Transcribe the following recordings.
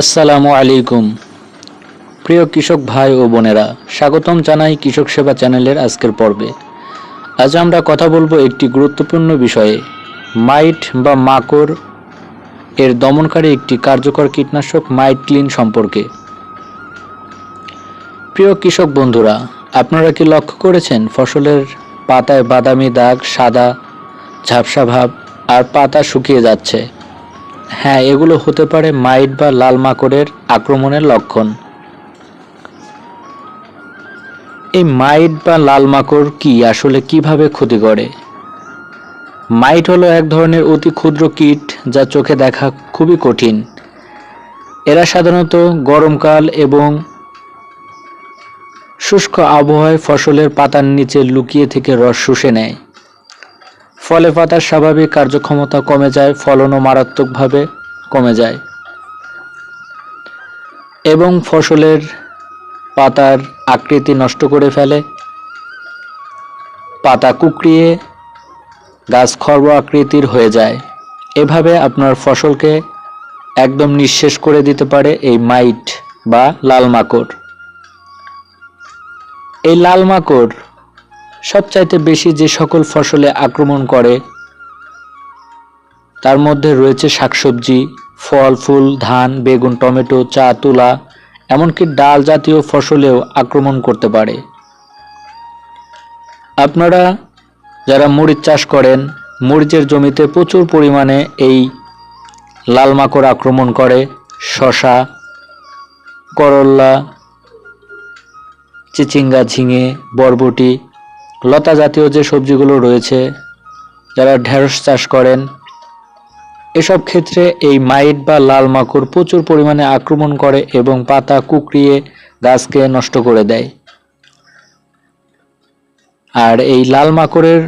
আসসালামু আলাইকুম। প্রিয় কৃষক ভাই ও বোনেরা, স্বাগতম জানাই কৃষক সেবা চ্যানেলের আজকের পর্বে। আজ আমরা কথা বলব একটি গুরুত্বপূর্ণ বিষয়ে, মাইট বা মাকড় এর দমনকারী একটি কার্যকর কীটনাশক মাইট ক্লিন সম্পর্কে। প্রিয় কৃষক বন্ধুরা, আপনারা কি লক্ষ্য করেছেন ফসলের পাতায় বাদামি দাগ, সাদা ঝাপসা ভাব আর পাতা শুকিয়ে যাচ্ছে? হ্যাঁ এগুলো হতে পারে মাইট বা লাল মাকড়ের আক্রমণের লক্ষণ। এই মাইট বা লাল মাকড় কি? আসলে কীভাবে ক্ষতি করে? মাইট হলো এক ধরনের অতি ক্ষুদ্র কীট যা চোখে দেখা খুবই কঠিন। এরা সাধারণত গরমকাল এবং শুষ্ক আবহাওয়ায় ফসলের পাতার নিচে লুকিয়ে থেকে রস শুষে নেয়। ফলে পাতার স্বাভাবিক কার্যক্ষমতা কমে যায়, ফলনও মারাত্মকভাবে কমে যায়। এবং ফসলের পাতার আকৃতি নষ্ট করে ফেলে। পাতা কুকড়িয়ে গাছ খর্ব আকৃতির হয়ে যায়। এভাবে আপনার ফসলকে একদম নিঃশেষ করে দিতে পারে এই মাইট বা লাল মাকড়। এই লাল মাকড় সবচাইতে বেশি যে সকল ফসলে আক্রমণ করে, তার মধ্যে রয়েছে শাকসবজি ফল ফুল ধান, বেগুন, টমেটো, চা, তুলা, এমনকি ডাল জাতীয় ফসলেও আক্রমণ করতে পারে। আপনারা যারা মরিচ চাষ করেন, মরিচের জমিতে প্রচুর পরিমাণে এই লাল মাকড় আক্রমণ করে শশা করল্লা চিচিঙ্গা, ঝিঙে, বরবটি লতা জাতীয় যে সবজিগুলো রয়েছে, যারা ঢেঁড়স চাষ করেন, এসব ক্ষেত্রে এই মাইট বা লাল মাকড় প্রচুর পরিমাণে আক্রমণ করে এবং পাতা কুকড়িয়ে গাছকে নষ্ট করে দেয়। আর এই লাল মাকড়ের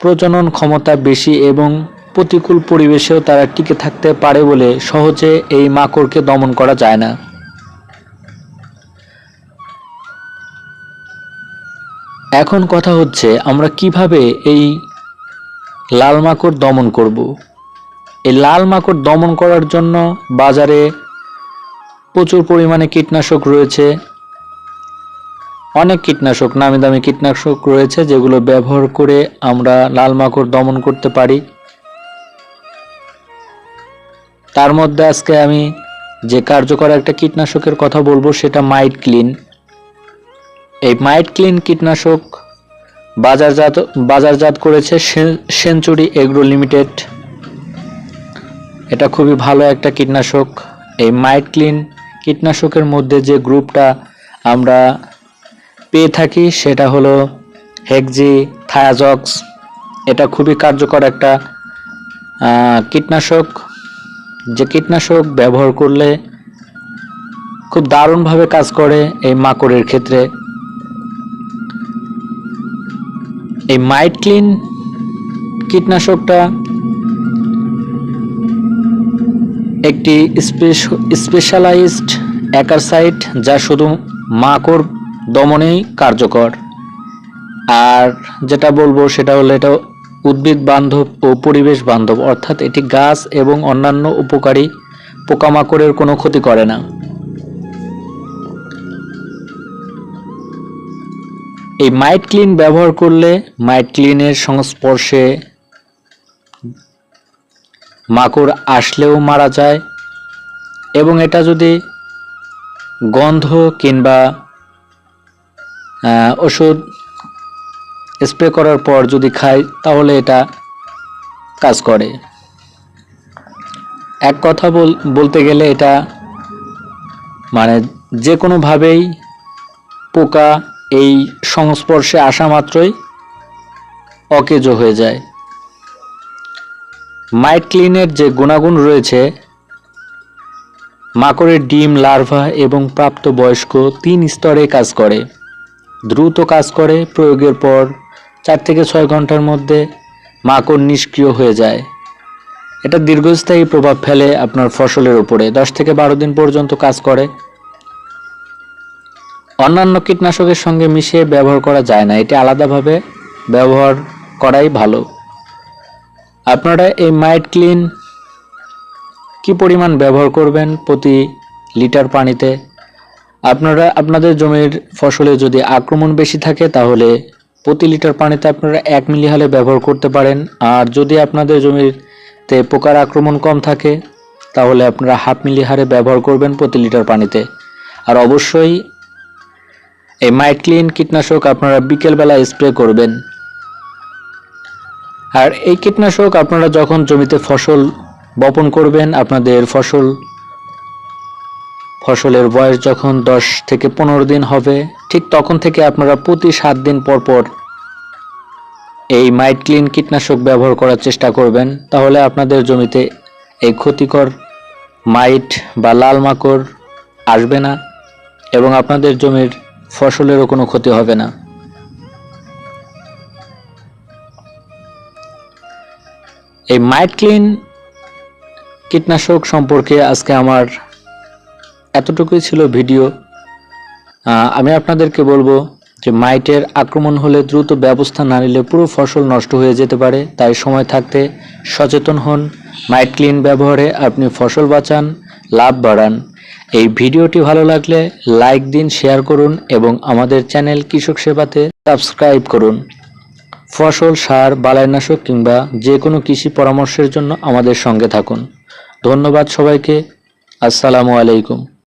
প্রজনন ক্ষমতা বেশি এবং প্রতিকূল পরিবেশেও তারা টিকে থাকতে পারে বলে সহজে এই মাকড়কে দমন করা যায় না। এখন কথা হচ্ছে আমরা কীভাবে এই লাল মাকড় দমন করব। এই লাল মাকড় দমন করার জন্য বাজারে প্রচুর পরিমাণে কীটনাশক রয়েছে। অনেক কীটনাশক, নামি দামি কীটনাশক রয়েছে যেগুলো ব্যবহার করে আমরা লাল মাকড় দমন করতে পারি। তার মধ্যে আজকে আমি যে কার্যকর একটা কীটনাশকের কথা বলব সেটা মাইট ক্লিন। এই মাইট ক্লিন কীটনাশক বাজারজাত বাজারজাত করেছে সেঞ্চুরি এগ্রো লিমিটেড। এটা খুবই ভালো একটা কীটনাশক। এই মাইট ক্লিন কীটনাশকের মধ্যে যে গ্রুপটা আমরা পেয়ে থাকি সেটা হলো হেক্সি, থায়াজক্স। এটা খুবই কার্যকর একটা কীটনাশক। যে কীটনাশক ব্যবহার করলে খুব দারুণভাবে কাজ করে এই মাকড়ের ক্ষেত্রে। এই মাইট ক্লিন কীটনাশকটা একটি স্পেশালাইজড অ্যাকারসাইট যা শুধু মাকড় দমনেই কার্যকর। আর যেটা বলব সেটা হলো এটা উদ্ভিদ বান্ধব ও পরিবেশ বান্ধব, অর্থাৎ এটি গাছ এবং অন্যান্য উপকারী পোকামাকড়ের কোনো ক্ষতি করে না। এই মাইট ক্লিন ব্যবহার করলে মাইট ক্লিনের সংস্পর্শে মাকড় আসলেও মারা যায় এবং এটা যদি গন্ধ কিংবা ওষুধ স্প্রে করার পর যদি খাই তাহলে এটা কাজ করে। এক কথা বল- বলতে গেলে এটা মানে যে কোনোভাবেই পোকা এই সংস্পর্শে আসা মাত্রই অকেজো হয়ে যায়। মাইট ক্লিনের যে গুণাগুণ রয়েছে, মাকড়ের ডিম, লার্ভা এবং প্রাপ্তবয়স্ক তিন স্তরে কাজ করে। দ্রুত কাজ করে, প্রয়োগের পর চার থেকে ছয় ঘণ্টার মধ্যে মাকড় নিষ্ক্রিয় হয়ে যায়। এটা দীর্ঘস্থায়ী প্রভাব ফেলে আপনার ফসলের উপরে। দশ থেকে বারো দিন পর্যন্ত কাজ করে। অন্যান্য কীটনাশকের সঙ্গে মিশিয়ে ব্যবহার করা যায় না। এটি আলাদাভাবে ব্যবহার করাই ভালো। আপনারা এই মাইট ক্লিন কি পরিমাণ ব্যবহার করবেন প্রতি লিটার পানিতে? আপনারা, আপনাদের জমির ফসলে যদি আক্রমণ বেশি থাকে, তাহলে প্রতি লিটার পানিতে আপনারা এক মিলি হারে ব্যবহার করতে পারেন। আর যদি আপনাদের জমিতে পোকার আক্রমণ কম থাকে, তাহলে আপনারা হাফ মিলি হারে ব্যবহার করবেন প্রতি লিটার পানিতে। আর অবশ্যই এই মাইটক্লিন কীটনাশক আপনারা বিকেলবেলা স্প্রে করবেন। আর এই কীটনাশক আপনারা যখন জমিতে ফসল বপন করবেন, আপনাদের ফসল, ফসলের বয়স যখন দশ থেকে পনেরো দিন হবে, ঠিক তখন থেকে আপনারা প্রতি সাত দিন পর পর এই মাইটক্লিন কীটনাশক ব্যবহার করার চেষ্টা করবেন। তাহলে আপনাদের জমিতে এই ক্ষতিকর মাইট বা লাল মাকড় আসবে না, এবং আপনাদের জমির ফসলেরও কোনো ক্ষতি হবে না। এই মাইট ক্লিন কীটনাশক সম্পর্কে আজকে আমার এতটুকুই ছিল ভিডিও। আমি আপনাদেরকে বলব যে মাইটের আক্রমণ হলে দ্রুত ব্যবস্থা না নিলে পুরো ফসল নষ্ট হয়ে যেতে পারে, তাই সময় থাকতে সচেতন হন। মাইট ক্লিন ব্যবহারে আপনি ফসল বাঁচান, লাভ বাড়ান। এই ভিডিওটি ভালো লাগলে লাইক দিন, শেয়ার করুন এবং আমাদের চ্যানেল কৃষক সেবাতে সাবস্ক্রাইব করুন। ফসল, সার, বালাইনাশক কিংবা যে কোনো কৃষি পরামর্শের জন্য আমাদের সঙ্গে থাকুন। ধন্যবাদ সবাইকে। আসসালামু আলাইকুম।